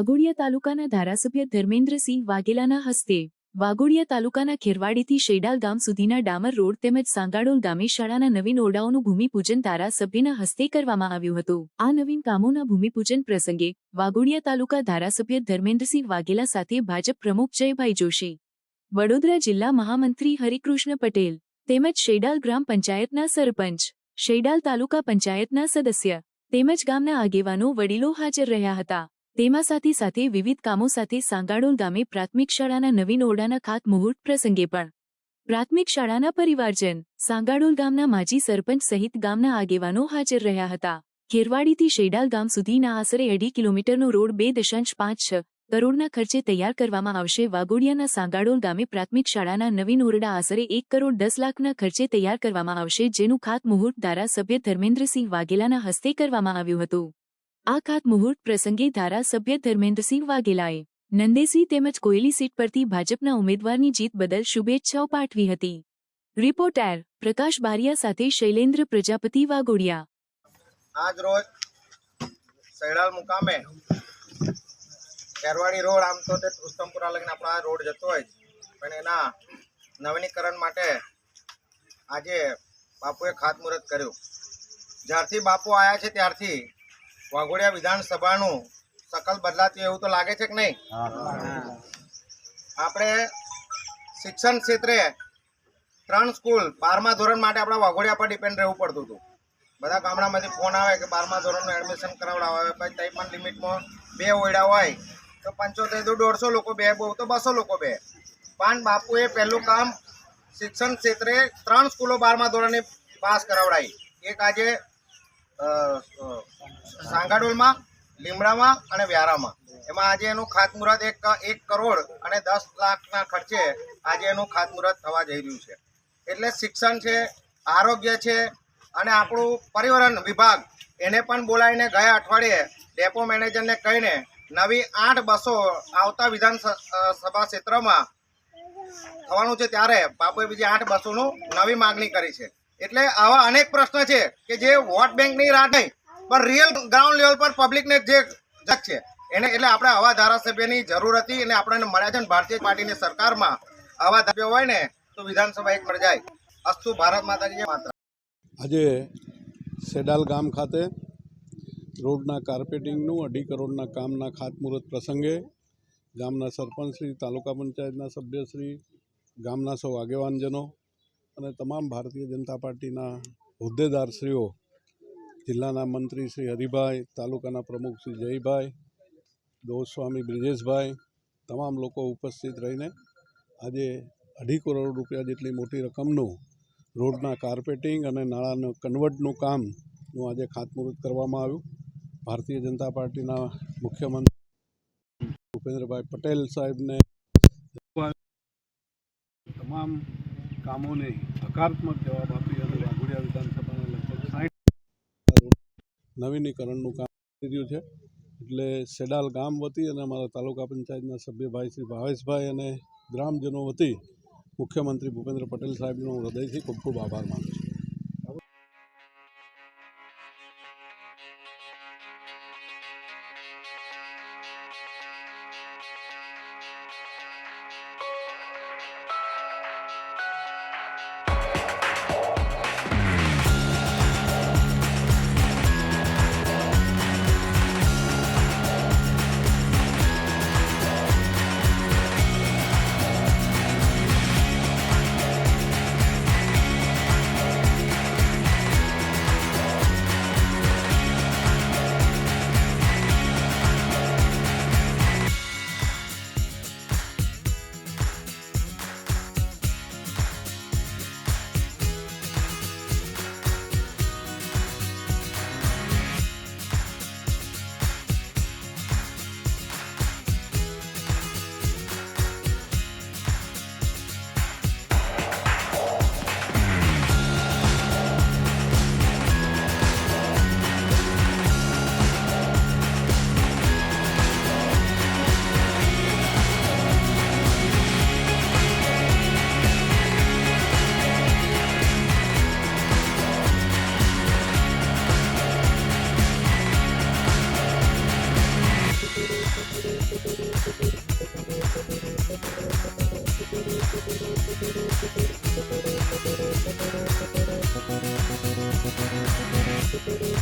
વાઘોડિયા તાલુકાના ધારાસભ્ય ધર્મેન્દ્રસિંહ વાઘેલાના હસ્તે વાઘોડિયા તાલુકાના ખેરવાડીથી શેડાલ ગામ સુધીના ડામર રોડ તેમજ સાંગાડોલ ગામે શાળાના નવીન ઓરડાઓનું ભૂમિપૂજન ધારાસભ્યના હસ્તે કરવામાં આવ્યું હતું. આ નવીન કામોના ભૂમિપૂજન પ્રસંગે વાઘોડિયા તાલુકા ધારાસભ્ય ધર્મેન્દ્રસિંહ વાઘેલા સાથે ભાજપ પ્રમુખ જયભાઈ જોશી, વડોદરા જિલ્લા મહામંત્રી હરિકૃષ્ણ પટેલ તેમજ શેડાલ ગ્રામ પંચાયતના સરપંચ, શેડાલ તાલુકા પંચાયતના સદસ્ય તેમજ ગામના આગેવાનો વડીલો હાજર રહ્યા હતા. તેમાં સાથે સાથે વિવિધ કામો સાથે સાંગાણોલ ગામે પ્રાથમિક શાળાના નવીન ઓરડાના ખાતમુહૂર્ત પ્રસંગે પણ. પ્રાથમિક શાળાના પરિવારજન, સાંગાડોલ ગામના માજી સરપંચ સહિત ગામના આગેવાનો હાજર રહ્યા હતા. ખેરવાડીથી શેડાલ ગામ સુધીના આશરે અઢી કિલોમીટરનો રોડ બે દશાંશ પાંચ છ કરોડના ખર્ચે તૈયાર કરવામાં આવશે. વાગોડિયાના સાંગાડોલ ગામે પ્રાથમિક શાળાના નવીન ઓરડા આશરે એક કરોડ દસ લાખના ખર્ચે તૈયાર કરવામાં આવશે, જેનું ખાતમુહૂર્ત ધારાસભ્ય ધર્મેન્દ્રસિંહ વાઘેલાના હસ્તે કરવામાં આવ્યું હતું. આ ખાતમુહૂર્ત પ્રસંગે ધારાસભ્ય ધર્મેન્દ્રસિંહ વાઘેલાએ નંદેસી તેમજ કોયલી સીટ પરથી ભાજપના ઉમેદવારની જીત બદલ શુભેચ્છાઓ પાઠવી હતી. રિપોર્ટર પ્રકાશ બારિયા સાથે શૈલેન્દ્ર પ્રજાપતિ વાઘોડિયા. આજ રોજ સૈડાલ મુકામે ખેરવાડી રોડ આમ તો તે રુસ્તમપુરા લગીને આપણો આ રોડ જતો હોય પણ એના નવીનીકરણ માટે આજે બાપુએ ખાતમુહૂર્ત કર્યું. જ્યારથી બાપુ આવ્યા છે ત્યારથી વાઘોડિયા વિધાનસભાનું સકલ બદલાતું એવું તો લાગે છે કે નહીં? આપણે શિક્ષણ ક્ષેત્રે ત્રણ સ્કૂલ બારમા ધોરણ માટે આપણા વાઘોડિયા પર ડિપેન્ડ રહેવું પડતું હતું. બધા ગામડામાંથી ફોન આવે કે બારમા ધોરણનું એડમિશન કરાવડાવે. પછી તઈ પણ લિમિટમાં બે ઓયડા હોય તો પંચોતેર તો દોઢસો લોકો બે બહુ તો બસો લોકો બે. પણ બાપુએ પહેલું કામ શિક્ષણ ક્ષેત્રે ત્રણ સ્કૂલો બારમા ધોરણની પાસ કરાવડાવી એક આજે સાંગાડોલમાં, લીમડામાં અને વ્યારામાં. એમાં આજે એનું ખાતમુહૂર્ત એક એક કરોડ અને દસ લાખના ખર્ચે આજે એનું ખાતમુહૂર્ત થવા જઈ રહ્યું છે. એટલે શિક્ષણ છે, આરોગ્ય છે અને આપણું પરિવહન વિભાગ એને પણ બોલાવીને ગયા અઠવાડિયે ડેપો મેનેજરને કહીને નવી આઠ બસો આવતા વિધાનસભા ક્ષેત્રમાં થવાનું છે ત્યારે બાપુએ બીજી આઠ બસોનું નવી માગણી કરી છે. એટલે આવા અનેક પ્રશ્ન છે કે જે વોટ બેંકની રાહ નહીં, પણ રિયલ ગ્રાઉન્ડ લેવલ પર પબ્લિકને જે જગ છે, એને એટલે આપણે આવા ધારાસભ્યની જરૂર હતી અને આપણને મળ્યા છે ને ભારતીય પાર્ટીની સરકારમાં આવા ધારાસભ્યો હોય ને, તો વિધાનસભા એક પર જાય. અસ્તુ ભારત માતાજી માત્ર માતા આજે સેડાલ ગામ ખાતે રોડના કાર્પેટિંગનું, અઢી કરોડના કામના ખાતમુહૂર્ત પ્રસંગે ગામના સરપંચશ્રી તાલુકા પંચાયતના સભ્યશ્રી ગામના સૌ આગેવાનજનો અને તમામ ભારતીય જનતા પાર્ટીના હોદ્દેદારશ્રીઓ, જિલ્લાના મંત્રી શ્રી હરિભાઈ, તાલુકાના પ્રમુખ શ્રી જયભાઈ, ગોસ્વામી બ્રિજેશભાઈ, તમામ લોકો ઉપસ્થિત રહીને આજે અઢી કરોડ રૂપિયા જેટલી મોટી રકમનું રોડના કાર્પેટિંગ અને નાળાનું કન્વર્ટનું કામનું આજે ખાતમુહૂર્ત કરવામાં આવ્યું. ભારતીય જનતા પાર્ટીના મુખ્યમંત્રી ભૂપેન્દ્રભાઈ પટેલ સાહેબને તમામ કામોને હકારાત્મક જવાબ આપી અને વાઘોડિયા વિધાનસભાના લગભગ સાહીઠ નવીનીકરણનું કામ કરી રહ્યું છે. એટલે સેડાલ ગામ વતી અને અમારા તાલુકા પંચાયતના સભ્યભાઈ શ્રી ભાવેશભાઈ અને ગ્રામજનો વતી મુખ્યમંત્રી ભૂપેન્દ્ર પટેલ સાહેબનો હૃદયથી ખૂબ ખૂબ આભાર માનું છું.